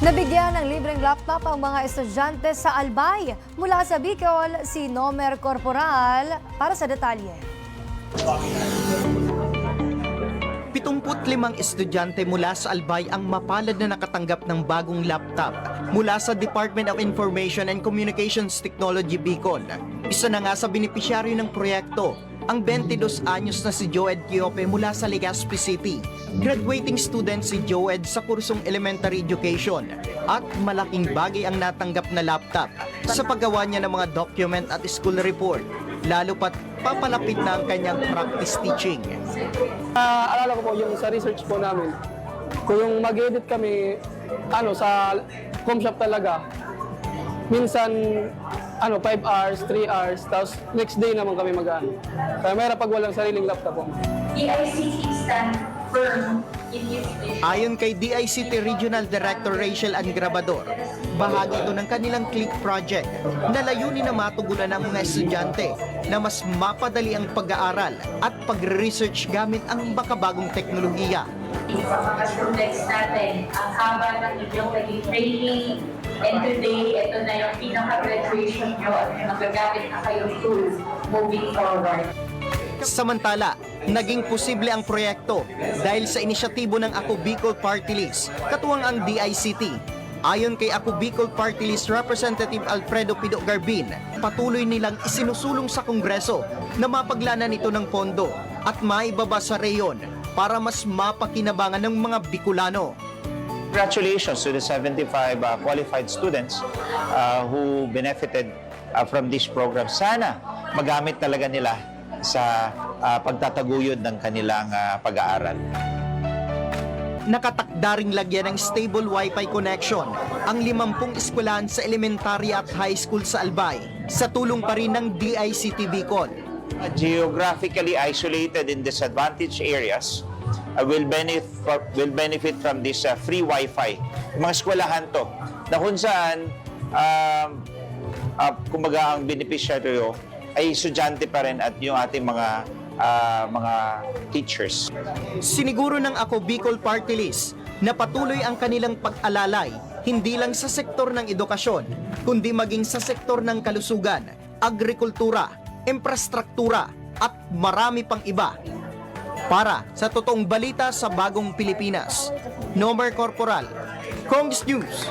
Nabigyan ng libreng laptop ang mga estudyante sa Albay. Mula sa Bicol, si Nomer Corporal para sa detalye. 75 estudyante mula sa Albay ang mapalad na nakatanggap ng bagong laptop mula sa Department of Information and Communications Technology Bicol. Isa na nga sa benepisyaryo ng proyekto, ang 22 anyos na si Joed Quiope mula sa Legazpi City. Graduating student si Joed sa kursong elementary education at malaking bagay ang natanggap na laptop sa paggawa niya ng mga document at school report, lalo pat papalapit na ang kanyang practice teaching. Ah, alala ko po yung sa research po namin, kung yung mag-edit kami ano sa home shop talaga, minsan ano 5 hours, 3 hours, tapos next day naman kami mag-ano. Kaya mayroon pag walang sariling laptop po. DICT stand firm. Ayon kay DICT Regional Director Rachel Angrabador, bahagi ito ng kanilang CLIck project na layunin na matugunan ng mga estudyante na mas mapadali ang pag-aaral at pagre-research gamit ang makabagong teknolohiya. Sa mga students natin, ang haba ng inyong naging training, and today, ito na yung pinaka-graduation nyo at magagamit na kayong tools moving forward. Samantala, naging posible ang proyekto dahil sa inisyatibo ng Ako Bicol Party List, katuwang ang DICT. Ayon kay Ako Bicol Party List Representative Alfredo Pido Garbin, patuloy nilang isinusulong sa Kongreso na mapaglanan ito ng pondo at maibaba sa reyon para mas mapakinabangan ng mga Bicolano. Congratulations to the 75 uh, qualified students uh, who benefited uh, from this program. Sana magamit talaga nila sa uh, pagtataguyod ng kanilang uh, pag-aaral. Nakatakda ring lagyan ng stable wifi connection ang 50 eskwelahan sa elementary at high school sa Albay sa tulong pa rin ng DICT Bicol. Uh, geographically isolated in disadvantaged areas uh, will benefit will benefit from this uh, free wifi. Mga eskwelahan to na kung saan um, uh, kumbaga ang beneficiaryo ay estudyante pa rin at yung ating mga uh, mga teachers. Siniguro ng Ako Bicol Party List na patuloy ang kanilang pag-alalay hindi lang sa sektor ng edukasyon, kundi maging sa sektor ng kalusugan, agrikultura, infrastruktura at marami pang iba. Para sa totoong balita sa bagong Pilipinas, Nomer Corporal, Kongs News.